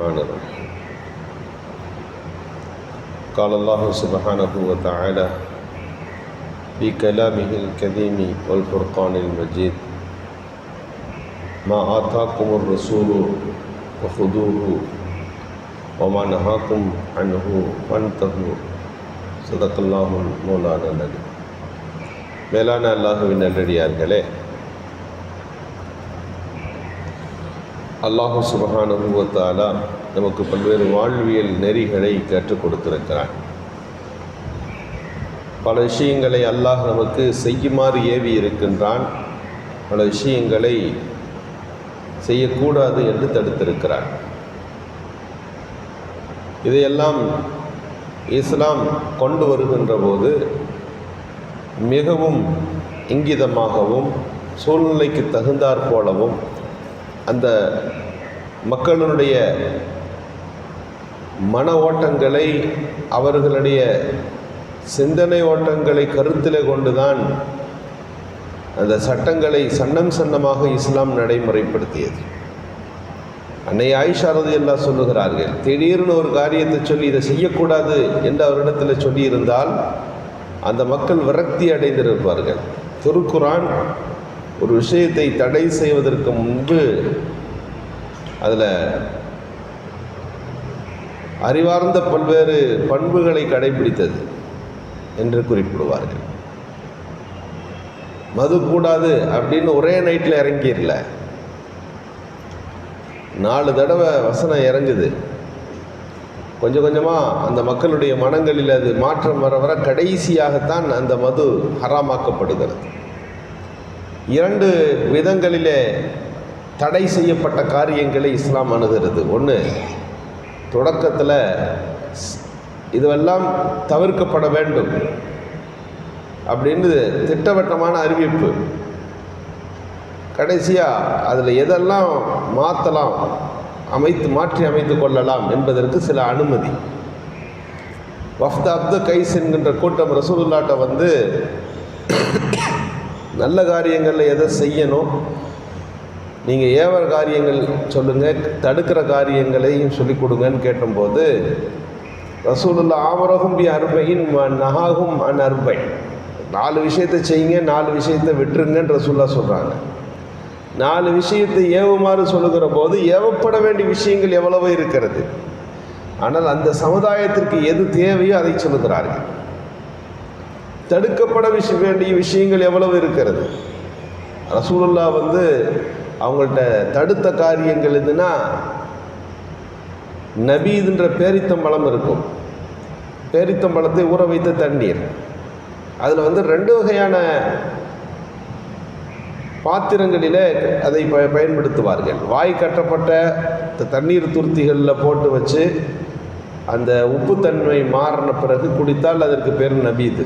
الرحمن الرحيم قال الله سبحانه وتعالى في كلامه الكريم والفرقان المجيد ما آتاكم الرسول فخذوه وما نهاكم عنه فانتهوا صدق الله مولانا العظيم மேலான அல்லாஹுவின் நல்லடியார்களே அல்லாஹு சுபகானுபவத்தாலா நமக்கு பல்வேறு வாழ்வியல் நெறிகளை கற்றுக் கொடுத்திருக்கிறான். பல விஷயங்களை அல்லாஹ் நமக்கு செய்யுமாறு ஏவி இருக்கின்றான். பல விஷயங்களை செய்யக்கூடாது என்று தடுத்திருக்கிறான். இதையெல்லாம் இஸ்லாம் கொண்டு வருகின்ற போது மிகவும் இங்கிதமாகவும் சூழ்நிலைக்கு தகுந்தாற் போலவும் அந்த மக்களுடைய மன ஓட்டங்களை அவர்களுடைய சிந்தனை ஓட்டங்களை கருத்தில் கொண்டுதான் அந்த சட்டங்களை சன்னம் சன்னமாக இஸ்லாம் நடைமுறைப்படுத்தியது. அன்னை ஆயிஷாரதி எல்லாம் சொல்லுகிறார்கள் திடீர்னு ஒரு காரியத்தை சொல்லி இதை செய்யக்கூடாது என்று அவரிடத்தில் சொல்லியிருந்தால் அந்த மக்கள் விரக்தி அடைந்திருப்பார்கள். திருக்குரான் ஒரு விஷயத்தை தடை செய்வதற்கு முன்பு அதில் அறிவார்ந்த பல்வேறு பண்புகளை கடைபிடித்தது என்று குறிப்பிடுவார்கள். மது கூடாது அப்படின்னு ஒரே நைட்டில் இறங்கிடல. நாலு தடவை வசனம் இறங்குது. கொஞ்சம் கொஞ்சமாக அந்த மக்களுடைய மனங்களில் அது மாற்றம் வர வர கடைசியாகத்தான் அந்த மது ஹராமாக்கப்படுகிறது. இரண்டு விதங்களிலே தடை செய்யப்பட்ட காரியங்களை இஸ்லாம் அணுகிறது. ஒன்று தொடக்கத்தில் இதுவெல்லாம் தவிர்க்கப்பட வேண்டும் அப்படின்னு திட்டவட்டமான அறிவிப்பு. கடைசியாக அதில் எதெல்லாம் மாற்றலாம் அமைத்து மாற்றி அமைத்து கொள்ளலாம் என்பதற்கு சில அனுமதி. வஃப்த அப்து கைஸ் என்கின்ற கூட்டம் ரசூலுல்லாட்ட வந்து நல்ல காரியங்களில் எதை செய்யணும்? நீங்கள் ஏவர காரியங்கள் சொல்லுங்கள் தடுக்கிற காரியங்களையும் சொல்லிக் கொடுங்கன்னு கேட்டபோது ரசூலுல்லா ஆமரகும் பி அர்பையின் நகாகும் அன் அர்பை நாலு விஷயத்தை செய்யுங்க நாலு விஷயத்தை விட்டுருங்கன்னு ரசூல்லா சொல்கிறாங்க நாலு விஷயத்தை ஏவுமாறு சொல்லுகிற போது ஏவப்பட வேண்டிய விஷயங்கள் எவ்வளவோ இருக்கிறது. ஆனால் அந்த சமுதாயத்திற்கு எது தேவையோ அதை சொல்லுகிறார்கள். தடுக்கப்பட விஷ வேண்டிய விஷயங்கள் எவ்வளவு இருக்கிறது? ரசூலுல்லா வந்து அவங்கள்ட்ட தடுத்த காரியங்கள் எதுனா நபீதுன்ற பேரித்தம்பழம் இருக்கும். பேரித்தம்பழத்தை ஊற வைத்த தண்ணீர். அதில் வந்து ரெண்டு வகையான பாத்திரங்களிலே அதை ப பயன்படுத்துவார்கள். வாய் கட்டப்பட்ட தண்ணீர் துருத்திகளில் போட்டு வச்சு அந்த உப்புத்தன்மை மாறின பிறகு குடித்தால் அதற்கு பேர் நபீது.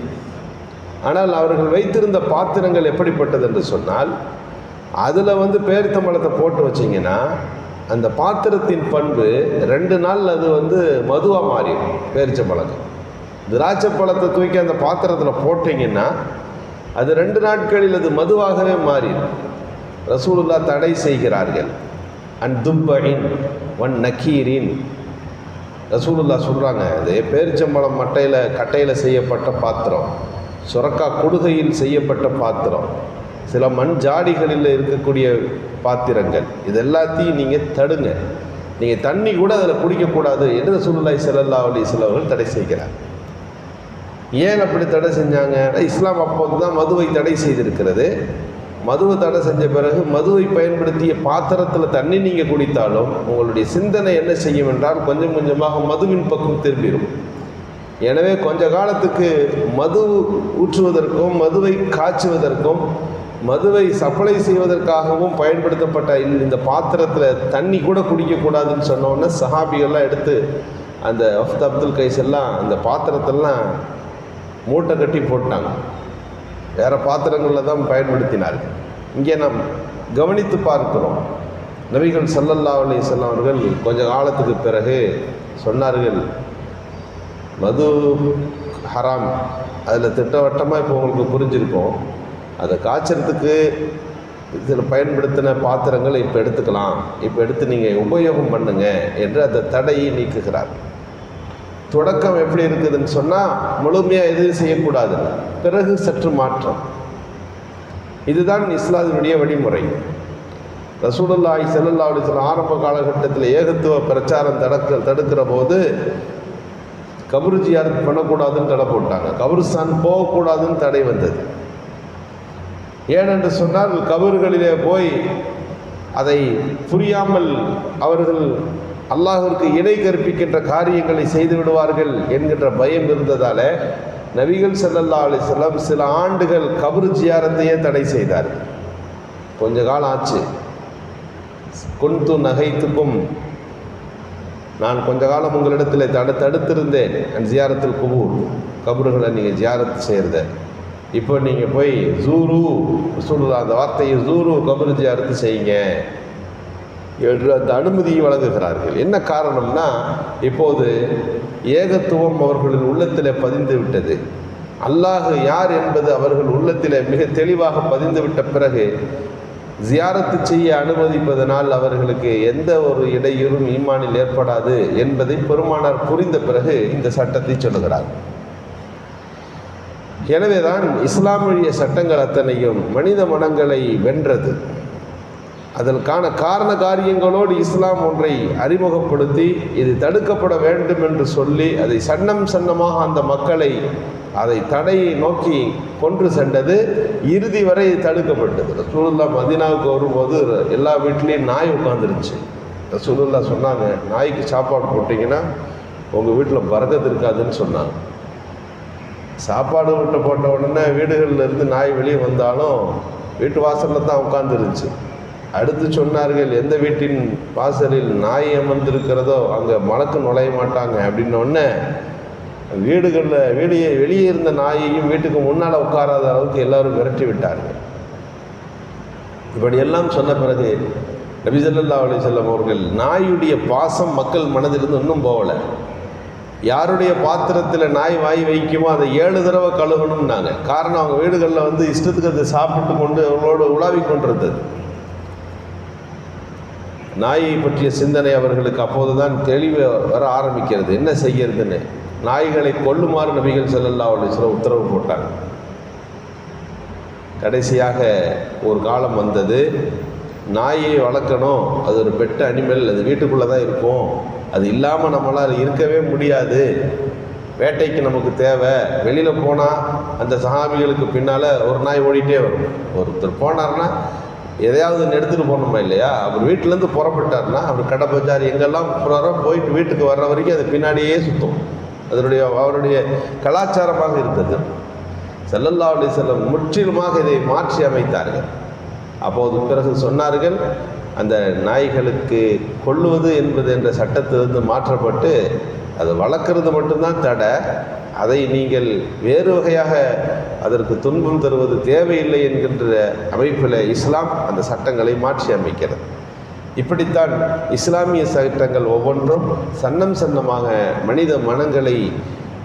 ஆனால் அவர்கள் வைத்திருந்த பாத்திரங்கள் எப்படிப்பட்டது என்று சொன்னால் அதில் வந்து பேரித்தம்பழத்தை போட்டு வச்சிங்கன்னா அந்த பாத்திரத்தின் பண்பு ரெண்டு நாள் அது வந்து மதுவாக மாறிடும் பேரிச்சம்பழத்தை திராட்சை பழத்தை தூக்கி அந்த பாத்திரத்தில் போட்டிங்கன்னா அது ரெண்டு நாட்களில் அது மதுவாகவே மாறிடும். ரசூலுல்லா தடை செய்கிறார்கள். அன் துப்பைன் ஒன் நக்கீரின் ரசூலுல்லா சொல்கிறாங்க அது பேரிச்சம்பழம் மட்டையில் கட்டையில் செய்யப்பட்ட பாத்திரம். சுரக்கா கொடுகையில் செய்யப்பட்ட பாத்திரம். சில மண் ஜாடிகளில் இருக்கக்கூடிய பாத்திரங்கள். இது எல்லாத்தையும் நீங்கள் தடுங்க. நீங்கள் தண்ணி கூட அதில் குடிக்கக்கூடாது என்று ரசூலுல்லாய் செல்லல்லா அலி சிலவர்கள் தடை செய்கிறார். ஏன் அப்படி தடை செஞ்சாங்க? இஸ்லாம் அப்போது தான் மதுவை தடை செய்திருக்கிறது. மதுவை தடை செஞ்ச பிறகு மதுவை பயன்படுத்திய பாத்திரத்தில் தண்ணி நீங்கள் குடித்தாலும் உங்களுடைய சிந்தனை என்ன செய்யும் என்றால் கொஞ்சம் கொஞ்சமாக மதுவின் பக்கம் திரும்பிடும் எனவே கொஞ்ச காலத்துக்கு மது ஊற்றுவதற்கும் மதுவை காய்ச்சுவதற்கும் மதுவை சப்ளை செய்வதற்காகவும் பயன்படுத்தப்பட்ட இந்த பாத்திரத்தில் தண்ணி கூட குடிக்கக்கூடாதுன்னு சொன்னோன்னே சஹாபிகள்லாம் எடுத்து அந்த அஃப்த் அப்துல் கைஸ் எல்லாம் அந்த பாத்திரத்தெல்லாம் மூட்டை கட்டி போட்டாங்க. வேறு பாத்திரங்களில் தான் பயன்படுத்தினார்கள். இங்கே நாம் கவனித்து பார்க்கிறோம். நபிகள் சல்லல்லா அலி செல்லம் அவர்கள் கொஞ்ச காலத்துக்கு பிறகு சொன்னார்கள் மது ஹராம். அதில் திட்டவட்டமாக இப்போ உங்களுக்கு புரிஞ்சிருக்கும். அதை காய்ச்சறதுக்கு இதில் பயன்படுத்தின பாத்திரங்களை இப்போ எடுத்துக்கலாம். இப்போ எடுத்து நீங்கள் உபயோகம் பண்ணுங்க என்று அந்த தடையை நீக்குகிறார். தொடக்கம் எப்படி இருக்குதுன்னு சொன்னால் முழுமையாக எதுவும் செய்யக்கூடாது. பிறகு சற்று மாற்றம். இதுதான் இஸ்லாத்தினுடைய வழிமுறை. ரசூலுல்லாஹி செல்லல்லா அலைஹி வஸல்லம் ஆரம்ப காலகட்டத்தில் ஏகத்துவ பிரச்சாரம் தடுக்க தடுக்கிற போது கபரு ஜியாரத் பண்ணக்கூடாதுன்னு தடை போட்டாங்க. கபருஸ்தான் போகக்கூடாதுன்னு தடை வந்தது. ஏனென்று சொன்னால் கபறுகளிலே போய் அதை புரியாமல் அவர்கள் அல்லாஹிற்கு இணை கற்பிக்கின்ற காரியங்களை செய்து விடுவார்கள் என்கின்ற பயம் இருந்ததால நபிகள் செல்லல்லா அலைஹி சில ஆண்டுகள் கபரு ஜியாரத்தையே தடை செய்தார் கொஞ்ச காலம் ஆச்சு. கொண்டு நகைத்துக்கும் நான் கொஞ்ச காலம் உங்களிடத்தில் தடு தடுத்திருந்தேன் அந்த ஜியாரத்தில் குபூர். கபறுகளை நீங்கள் ஜியாரத்து செய்கிறத இப்போ நீங்கள் போய் ஜூரு சொல்லுதா அந்த வார்த்தையை ஜூரு கபரு ஜியாரத்து செய்யுங்க. என்று அந்த அனுமதியை வழங்குகிறார்கள். என்ன காரணம்னா இப்போது ஏகத்துவம் அவர்களின் உள்ளத்தில் பதிந்து விட்டது. அல்லாஹ் யார் என்பது அவர்கள் உள்ளத்தில் மிக தெளிவாக பதிந்து விட்ட பிறகு ஜியாரத்து செய்ய அனுமதிப்பதனால் அவர்களுக்கு எந்த ஒரு இடையூறும் ஈமானில் ஏற்படாது என்பதை பெருமானார் புரிந்த பிறகு இந்த சட்டத்தை சொல்லுகிறார். எனவேதான் இஸ்லாமிய சட்டங்கள் அத்தனையும் மனித மனங்களை வென்றது. அதற்கான காரண காரியங்களோடு இஸ்லாம் ஒன்றை அறிமுகப்படுத்தி இது தடுக்கப்பட வேண்டும் என்று சொல்லி அதை சன்னம் சன்னமாக அந்த மக்களை அதை தடையை நோக்கி கொன்று சென்றது இறுதி வரை தடுக்கப்பட்டது. ரசூலுல்லா மதினாவுக்கு வரும்போது எல்லா வீட்லேயும் நாய் உட்காந்துருச்சு ரசூலுல்லா சொன்னாங்க நாய்க்கு சாப்பாடு போட்டிங்கன்னா உங்கள் வீட்டில் பறக்கத்து இருக்காதுன்னு சொன்னாங்க. சாப்பாடு விட்டு போட்ட உடனே வீடுகளில் இருந்து நாய் வெளியே வந்தாலும் வீட்டு வாசலில் தான் உட்காந்துருந்துச்சு அடுத்து சொன்னார்கள் எந்த வீட்டின் வாசலில் நாய் அமர்ந்திருக்கிறதோ அங்கே மலக்கு நுழைய மாட்டாங்க. அப்படின்னோடனே வீடுகளில் வெளியே வெளியே இருந்த நாயையும் வீட்டுக்கு முன்னால் உட்காராத அளவுக்கு எல்லாரும் விரட்டி விட்டார்கள். இப்படியெல்லாம் சொன்ன பிறகு நபிசல்லா அலி செல்லம் அவர்கள் நாயுடைய பாசம் மக்கள் மனதிலிருந்து இன்னும் போகலை. யாருடைய பாத்திரத்தில் நாய் வாய் வைக்குமோ அதை ஏழு தடவை கழுகணும்னாங்க. காரணம் அவங்க வீடுகளில் வந்து இஷ்டத்துக்கு அதை சாப்பிட்டு கொண்டு அவங்களோடு உலாவி கொண்டிருந்தது. நாயை பற்றிய சிந்தனை அவர்களுக்கு அப்போதுதான் தெளிவு வர ஆரம்பிக்கிறது. என்ன செய்யறதுன்னு? நாய்களை கொல்லுமாறு நபிகள் செல்லல்லா சில உத்தரவு போட்டாங்க. கடைசியாக ஒரு காலம் வந்தது. நாயை வளர்க்கணும். அது ஒரு பெட்ட அனிமல். அது வீட்டுக்குள்ளே தான் இருக்கும். அது இல்லாமல் நம்மளால் இருக்கவே முடியாது. வேட்டைக்கு நமக்கு தேவை. வெளியில் போனால் அந்த சகாபிகளுக்கு பின்னால் ஒரு நாய் ஓடிட்டே வரும். ஒருத்தர் போனார்னா எதையாவது ஒன்று எடுத்துகிட்டு போகணுமா இல்லையா? அவர் வீட்டிலேருந்து புறப்பட்டார்னா அவர் கடை பஜார் எங்கெல்லாம் போகிறாரோ போயிட்டு வீட்டுக்கு வர்ற வரைக்கும் அது பின்னாடியே சுற்றும் அதனுடைய அவருடைய கலாச்சாரமாக இருந்தது. செல்லல்லா அலி செல்லம் முற்றிலுமாக இதை மாற்றி அமைத்தார்கள். அப்போது பிறகு சொன்னார்கள் அந்த நாய்களுக்கு கொள்ளுவது என்பது என்ற சட்டத்திலிருந்து மாற்றப்பட்டு அது வளர்க்குறது மட்டும்தான் தடை அதை நீங்கள் வேறு வகையாக அதற்கு துன்பம் தருவது தேவையில்லை என்கின்ற அமைப்பில் இஸ்லாம் அந்த சட்டங்களை மாற்றி அமைக்கிறது. இப்படித்தான் இஸ்லாமிய சட்டங்கள் ஒவ்வொன்றும் சன்னம் சன்னமாக மனித மனங்களை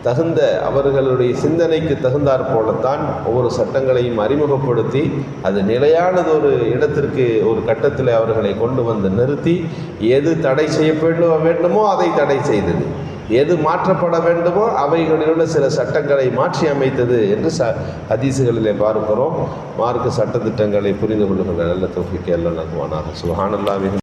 தகுந்த அவர்களுடைய சிந்தனைக்கு தகுந்தாற் போலத்தான் ஒவ்வொரு சட்டங்களையும் அறிமுகப்படுத்தி அது நிலையானது ஒரு இடத்திற்கு ஒரு கட்டத்தில் அவர்களை கொண்டு வந்து நிறுத்தி எது தடை செய்ய வேண்டுமோ அதை தடை செய்தது. எது மாற்றப்பட வேண்டுமோ அவைகளிலுள்ள சில சட்டங்களை மாற்றி அமைத்தது என்று ச ஹதீசுகளிலே பார்க்கிறோம். மார்க்கு சட்டத்திட்டங்களை புரிந்து கொள்ளுங்கள். நல்ல தொகுதிக்கு எல்லாம் நகுவானாக சுகானல்லாவின்